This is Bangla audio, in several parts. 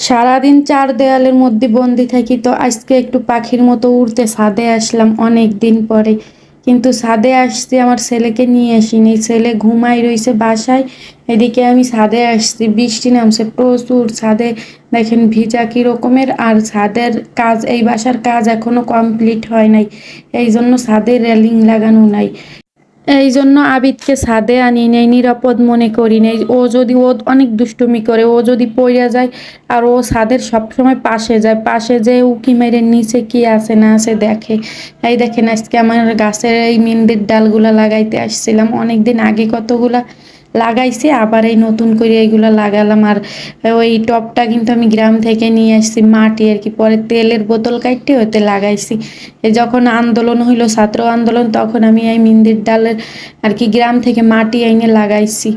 সারাদিন চার দেয়ালের মধ্যে বন্দি থাকি তো আজকে একটু পাখির মতো উড়তে ছাদে আসলাম অনেক দিন পরে। কিন্তু ছাদে আসছি আমার ছেলেকে নিয়ে আসিনি। ছেলে ঘুমাই রইছে বাসায়, এদিকে আমি ছাদে আসছি। বৃষ্টি নামছে প্রচুর ছাদে। দেখেন ভিজা কী রকমের, আর ছাদের কাজ, এই বাসার কাজ এখনও কমপ্লিট হয় নাই। এই জন্য ছাদে রেলিং লাগানো নাই। এই জন্য আবিদকে ছাদে আনি নেই, নিরাপদ মনে করি নেই। ও যদি, ও অনেক দুষ্টুমি করে, ও যদি পড়ে যায় আর ও ছাদের সবসময় পাশে যায়, পাশে যে উকি মেরে নিচে কি আছে না আছে দেখে। এই দেখেন, আজকে আমার গাছের এই মেহেন্দির ডালগুলা লাগাইতে আসছিলাম। অনেক দিন আগে কতগুলা লাগাইছি, আবার এই নতুন করে এইগুলো লাগালাম। আর ওই টপটা কিন্তু আমি গ্রাম থেকে নিয়ে আসছি মাটি আর কি। পরে তেলের বোতল কাটতে ওতে লাগাইছি। যখন আন্দোলন হইল, ছাত্র আন্দোলন, তখন আমি এই মিন্দির ডালের আর কি গ্রাম থেকে মাটি এনে লাগাইছি।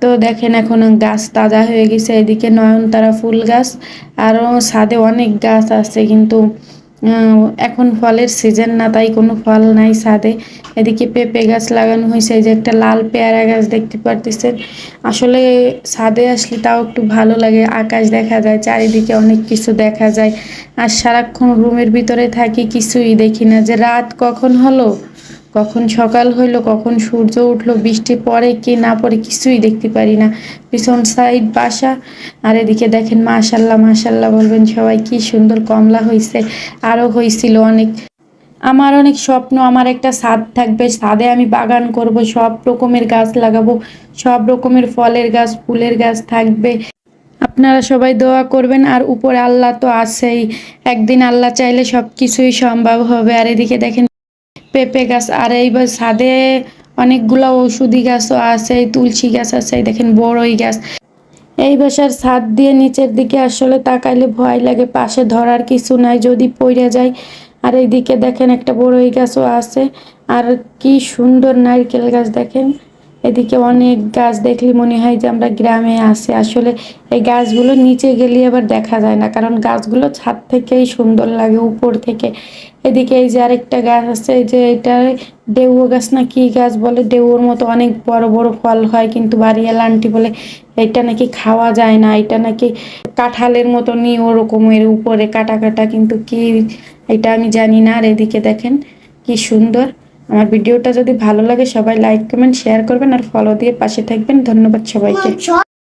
তো দেখেন এখন গাছ তাজা হয়ে গেছে। এদিকে নয়নতারা ফুল গাছ আরও ছাদে অনেক গাছ আছে কিন্তু এখন ফলের সিজন না, তাই কোনো ফল নাই সাদে এদিকে পেঁপে গাছ লাগানো হয়েছে, এই যে একটা লাল পেয়ারা গাছ দেখতে পারতেছেন। আসলে সাদে আসলে তাও একটু ভালো লাগে, আকাশ দেখা যায়, চারিদিকে অনেক কিছু দেখা যায়। আর সারাক্ষণ রুমের ভিতরে থাকি, কিছুই দেখি না। যে রাত কখন হলো? কখন সকাল হইল, কখন সূর্য উঠল, বৃষ্টি পড়ে কি না পড়ে কিছুই দেখতে পারি না। পিছন সাইড বাসা, আর এদিকে দেখেন মাশাল্লাহ মাশাল্লাহ বলবেন সবাই কি সুন্দর কমলা হয়েছে আরও হয়েছিল অনেক। আমার অনেক স্বপ্ন, আমার একটা ছাদ থাকবে, ছাদে আমি বাগান করব, সব রকমের গাছ লাগাবো, সব রকমের ফলের গাছ, ফুলের গাছ থাকবে। আপনারা সবাই দোয়া করবেন, আর উপরে আল্লাহ তো আছেই। একদিন আল্লাহ চাইলে সব কিছুই সম্ভব হবে। আর এদিকে দেখেন পেঁপে গাছ, আর এইবার ছাদে অনেকগুলো ওষুধি গাছও আছে তুলসী গাছ আছে দেখেন বড়ই গাছ। এই বাসার ছাদ দিয়ে নিচের দিকে আসলে তাকাইলে ভয় লাগে, পাশে ধরার কিছু নাই যদি পড়ে যায়। আর এইদিকে দেখেন একটা বড়ই গাছও আছে, আর কি সুন্দর নারকেল গাছ দেখেন। এদিকে অনেক গাছ দেখলে মনে হয় যে আমরা গ্রামে আছি। আসলে এই গাছগুলো নিচে গেলে আবার দেখা যায় না, কারণ গাছগুলো ছাদ থেকেই সুন্দর লাগে, উপর থেকে। এদিকে এই যে আরেকটা গাছ আছে যে এটা ডেউও গাছ না কি গাছ বলে? ডেউর মতো অনেক বড় বড় ফল হয়, কিন্তু বাড়িয়ালা আন্টি বলে এটা নাকি খাওয়া যায় না, এটা নাকি কাঁঠালের মতো নিয়ে ওরকমের উপরে কাটা কাটা, কিন্তু কি, এটা আমি জানি না। আর এদিকে দেখেন কি সুন্দর। আমার ভিডিওটা যদি ভালো লাগে সবাই লাইক কমেন্ট শেয়ার করবেন আর ফলো দিয়ে পাশে থাকবেন। ধন্যবাদ সবাইকে।